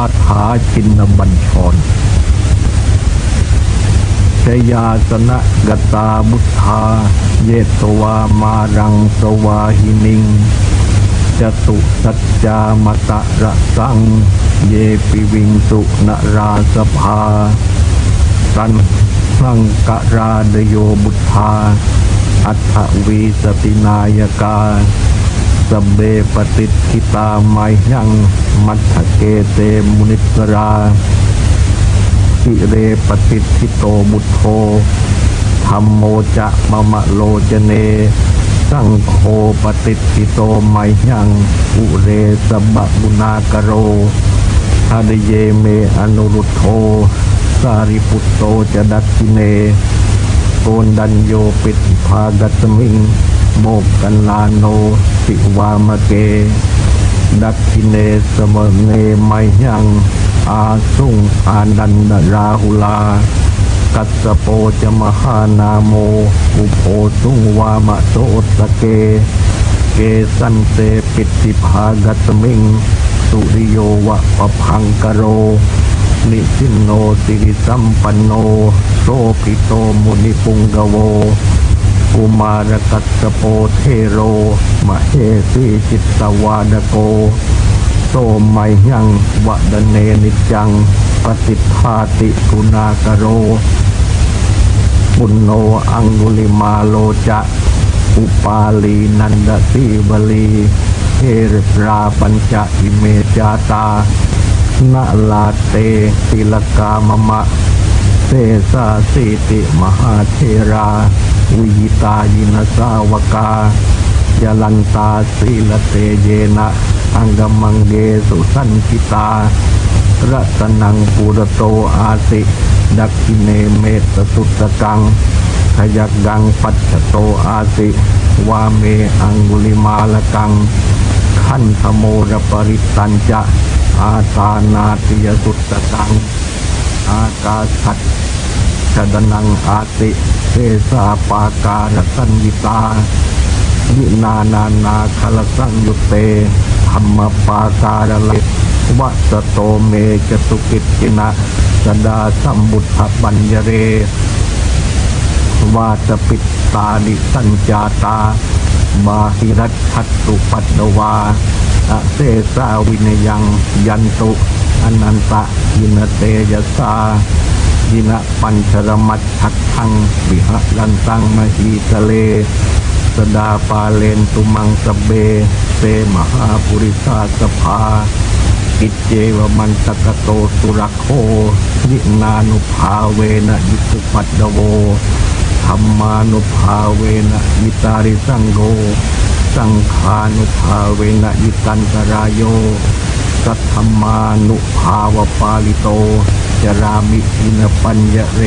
อาถาชินบัญชรชยาสนะกตาบุทธา เยตวามารังสวาหินิงจตุสัจจามตะระสัง เยปิวิงสุนราสภาตันสังกราดโยบุทธา อัฏฐวีสตินายกา สเบปฏิทิตาไมยังมัทเกเตมุนิสราสิเรปฏิทิโตบุตโธธรรมโมจะมะมะโลจเน สังโฆปฏิทิโตไมยังอุเรสบะบุนากโรทาดเยเมอนุรุตโธสาริปุตโตจะดัตติเนโกนดันโยปิดภากัสมิง โมกกันลาโนสิวามเก ดัติเนสมเนไมยัง อาสุงอานันดราหุลา กัสโปจมหานาโม อุโพสุงวามะโสสเก เกสันเตปิติภากัสมิง สุริโยวะปพังกโร นิสินโนสิริสัมปันโน โสภิโตมุนิปุงกโว กุมารกัสสโปเทโรมเหสีจิตตวาดโกโตไมยังวะดเนนิจจัง ปฏิภาติกุณากโร ปุณโนอังุลิมาโลจะ อุปาลีนันดสีวลีเทราปัญจอิเมจาตานาลาเตติลกามมะเตสาสีติมหาเทรา วิยิตายินสาวกายลันตาสีลเตเยนะอังกมังเกสุสันกิตารัตนังปุรโตอาสิดักขิเนเมตสุตกังขยักกังปัจจโตอาสิวาเมอังุลิมาลกัง ขันธโมรปริตันจะ อาตานาติยสุตตัง อากาสัตชดนังอาติ สาปาการสัญญิตาวินานานาคลสังยุตเตธรรมปาการเลวัสโตเมจตุกิจจินะสดาสัมบุทธบัญญเร วาสปิตตาดิสัญจาตาบาหิรัตถัตตุปัตตวาอเสสาวินยังยันตุอนันตะยินเตยสา ยินะปัญชรมัตถักทังวิหรันตังมหีทะเล สดาปาเลนตุมังสเบ เตมหาปุริสาสภาอิจเจวมันตกโตสุรโควินานุภาเวนะยิสุปัตตโวธรรมานุภาเวนะยิตาริสังโฆสังขานุภาเวนะยิตันตรายโยสัทธรรมานุภาวปาลิโต จรามิอินปัญญเร